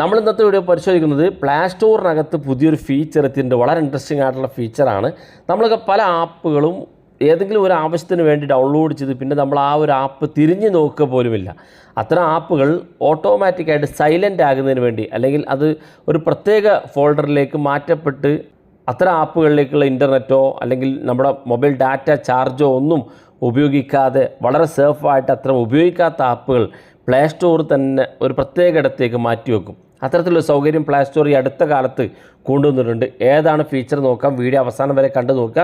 നമ്മൾ ഇന്നത്തെ വീഡിയോ പരിശോധിക്കുന്നത് പ്ലേ സ്റ്റോറിനകത്ത് പുതിയൊരു ഫീച്ചർ എത്തിയിട്ടുണ്ട്. വളരെ ഇൻട്രസ്റ്റിംഗ് ആയിട്ടുള്ള ഫീച്ചറാണ് നമ്മളൊക്കെ പല ആപ്പുകളും ഏതെങ്കിലും ഒരു ആവശ്യത്തിന് വേണ്ടി ഡൗൺലോഡ് ചെയ്ത് പിന്നെ നമ്മൾ ആ ഒരു ആപ്പ് തിരിഞ്ഞു നോക്കുക പോലുമില്ല. അത്തരം ആപ്പുകൾ ഓട്ടോമാറ്റിക്കായിട്ട് സൈലന്റ് ആകുന്നതിന് വേണ്ടി അല്ലെങ്കിൽ അത് ഒരു പ്രത്യേക ഫോൾഡറിലേക്ക് മാറ്റപ്പെട്ട് അത്തരം ആപ്പുകളിലേക്കുള്ള ഇന്റർനെറ്റോ അല്ലെങ്കിൽ നമ്മുടെ മൊബൈൽ ഡാറ്റ ചാർജോ ഒന്നും ഉപയോഗിക്കാതെ വളരെ സേഫായിട്ട് അത്ര ഉപയോഗിക്കാത്ത ആപ്പുകൾ പ്ലേ സ്റ്റോർ തന്നെ ഒരു പ്രത്യേക ഇടത്തേക്ക് മാറ്റിവെക്കും. അത്തരത്തിലുള്ള സൗകര്യം പ്ലേ സ്റ്റോർ ഈ അടുത്ത കാലത്ത് കൊണ്ടുവന്നിട്ടുണ്ട്. ഏതാണ് ഫീച്ചർ നോക്കാം? വീഡിയോ അവസാനം വരെ കണ്ടു നോക്കുക.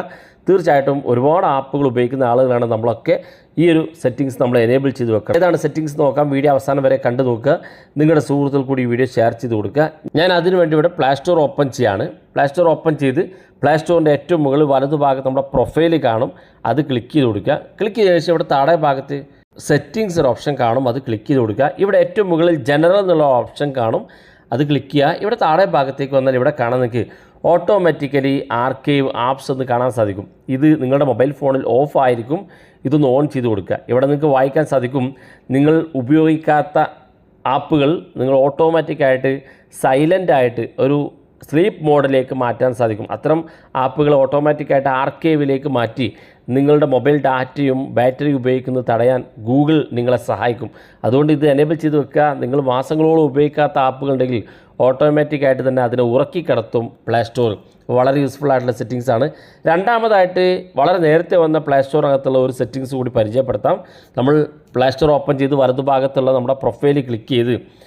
തീർച്ചയായിട്ടും ഒരുപാട് ആപ്പുകൾ ഉപയോഗിക്കുന്ന ആളുകളാണ് നമ്മളൊക്കെ. ഈ ഒരു സെറ്റിങ്സ് നമ്മൾ എനേബിൾ ചെയ്ത് വെക്കുക ഏതാണ് സെറ്റിങ്സ് നോക്കാം? വീഡിയോ അവസാനം വരെ കണ്ടു നോക്കുക. നിങ്ങളുടെ സുഹൃത്തുക്കൾ കൂടി വീഡിയോ ഷെയർ ചെയ്ത് കൊടുക്കുക. ഞാൻ അതിനുവേണ്ടി ഇവിടെ പ്ലേ സ്റ്റോർ ഓപ്പൺ ചെയ്യാണ്. പ്ലേ സ്റ്റോർ ഓപ്പൺ ചെയ്ത് പ്ലേ സ്റ്റോറിന്റെ ഏറ്റവും മുകളിൽ വലതുഭാഗത്ത് നമ്മുടെ പ്രൊഫൈൽ കാണും. അത് ക്ലിക്ക് ചെയ്ത് കൊടുക്കുക. ക്ലിക്ക് ചെയ്ത ശേഷം ഇവിടെ താഴെ ഭാഗത്ത് സെറ്റിങ്സ് ഒരു ഓപ്ഷൻ കാണും അത് ക്ലിക്ക് ചെയ്ത് കൊടുക്കുക. ഇവിടെ ഏറ്റവും മുകളിൽ ജനറൽ എന്നുള്ള ഓപ്ഷൻ കാണും. അത് ക്ലിക്ക് ചെയ്യുക. ഇവിടെ താഴെ ഭാഗത്തേക്ക് വന്നാൽ ഇവിടെ കാണാൻ നിങ്ങൾക്ക് ഓട്ടോമാറ്റിക്കലി ആർക്കൈവ് ആപ്സ് എന്ന് കാണാൻ സാധിക്കും. ഇത് നിങ്ങളുടെ മൊബൈൽ ഫോണിൽ ഓഫ് ആയിരിക്കും. ഇതൊന്ന് ഓൺ ചെയ്ത് കൊടുക്കുക. ഇവിടെ നിങ്ങൾക്ക് വായിക്കാൻ സാധിക്കും. നിങ്ങൾ ഉപയോഗിക്കാത്ത ആപ്പുകൾ നിങ്ങൾ ഓട്ടോമാറ്റിക്കായിട്ട് സൈലന്റ് ആയിട്ട് ഒരു സ്ലീപ്പ് മോഡിലേക്ക് മാറ്റാൻ സാധിക്കും. അത്തരം ആപ്പുകൾ ഓട്ടോമാറ്റിക്കായിട്ട് ആർക്കേവിലേക്ക് മാറ്റി നിങ്ങളുടെ മൊബൈൽ ഡാറ്റയും ബാറ്ററി ഉപയോഗിക്കുന്നത് തടയാൻ ഗൂഗിൾ നിങ്ങളെ സഹായിക്കും. അതുകൊണ്ട് ഇത് എനേബിൾ ചെയ്ത് വെക്കുക. നിങ്ങൾ മാസങ്ങളോളം ഉപയോഗിക്കാത്ത ആപ്പുകൾ ഉണ്ടെങ്കിൽ ഓട്ടോമാറ്റിക്കായിട്ട് തന്നെ അതിനെ ഉറക്കി കിടത്തും പ്ലേ സ്റ്റോർ വളരെ യൂസ്ഫുൾ ആയിട്ടുള്ള സെറ്റിങ്സ് ആണ്. രണ്ടാമതായിട്ട് വളരെ നേരത്തെ വന്ന പ്ലേ സ്റ്റോറിനകത്തുള്ള ഒരു സെറ്റിങ്സ് കൂടി പരിചയപ്പെടുത്താം. നമ്മൾ പ്ലേ സ്റ്റോർ ഓപ്പൺ ചെയ്ത് വലതുഭാഗത്തുള്ള നമ്മുടെ പ്രൊഫൈൽ ക്ലിക്ക് ചെയ്ത്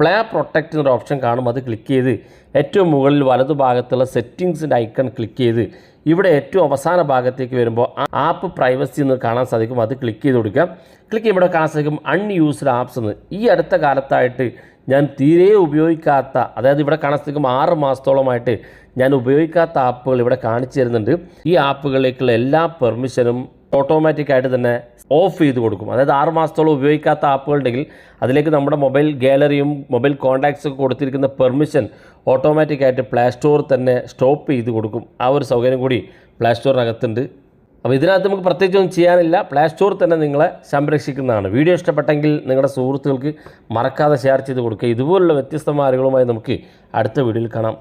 പ്ലേ പ്രൊട്ടക്റ്റ് എന്നൊരു ഓപ്ഷൻ കാണും. അത് ക്ലിക്ക് ചെയ്ത് ഏറ്റവും മുകളിൽ വലതുഭാഗത്തുള്ള സെറ്റിങ്സിന്റെ ഐക്കൺ ക്ലിക്ക് ചെയ്ത് ഇവിടെ ഏറ്റവും അവസാന ഭാഗത്തേക്ക് വരുമ്പോൾ ആപ്പ് പ്രൈവസി എന്ന് കാണാൻ സാധിക്കും. അത് ക്ലിക്ക് ചെയ്ത് കൊടുക്കുക. ക്ലിക്ക് ചെയ്യുമ്പോൾ കാണാൻ സാധിക്കും അൺയൂസ്ഡ് ആപ്സ് എന്ന്. ഈ അടുത്ത കാലത്തായിട്ട് ഞാൻ തീരെ ഉപയോഗിക്കാത്ത അതായത് ഇവിടെ കാണാൻ സാധിക്കും ആറ് മാസത്തോളമായിട്ട് ഞാൻ ഉപയോഗിക്കാത്ത ആപ്പുകൾ ഇവിടെ കാണിച്ചു തരുന്നുണ്ട്. ഈ ആപ്പുകളിലേക്കുള്ള എല്ലാ പെർമിഷനും ഓട്ടോമാറ്റിക്കായിട്ട് തന്നെ ഓഫ് ചെയ്ത് കൊടുക്കും. അതായത് ആറ് മാസത്തോളം ഉപയോഗിക്കാത്ത ആപ്പുകളുണ്ടെങ്കിൽ അതിലേക്ക് നമ്മുടെ മൊബൈൽ ഗാലറിയും മൊബൈൽ കോൺടാക്ട്സ് ഒക്കെ കൊടുത്തിരിക്കുന്ന പെർമിഷൻ ഓട്ടോമാറ്റിക്കായിട്ട് പ്ലേ സ്റ്റോർ തന്നെ സ്റ്റോപ്പ് ചെയ്ത് കൊടുക്കും. ആ ഒരു സൗകര്യം കൂടി പ്ലേ സ്റ്റോറിനകത്തുണ്ട് അപ്പോൾ ഇതിനകത്ത് നമുക്ക് പ്രത്യേകിച്ചൊന്നും ചെയ്യാനില്ല. പ്ലേ സ്റ്റോർ തന്നെ നിങ്ങളെ സംരക്ഷിക്കുന്നതാണ്. വീഡിയോ ഇഷ്ടപ്പെട്ടെങ്കിൽ നിങ്ങളുടെ സുഹൃത്തുക്കൾക്ക് മറക്കാതെ ഷെയർ ചെയ്ത് കൊടുക്കുക. ഇതുപോലുള്ള വ്യത്യസ്തമായ അറിവുകളുമായി നമുക്ക് അടുത്ത വീഡിയോയിൽ കാണാം.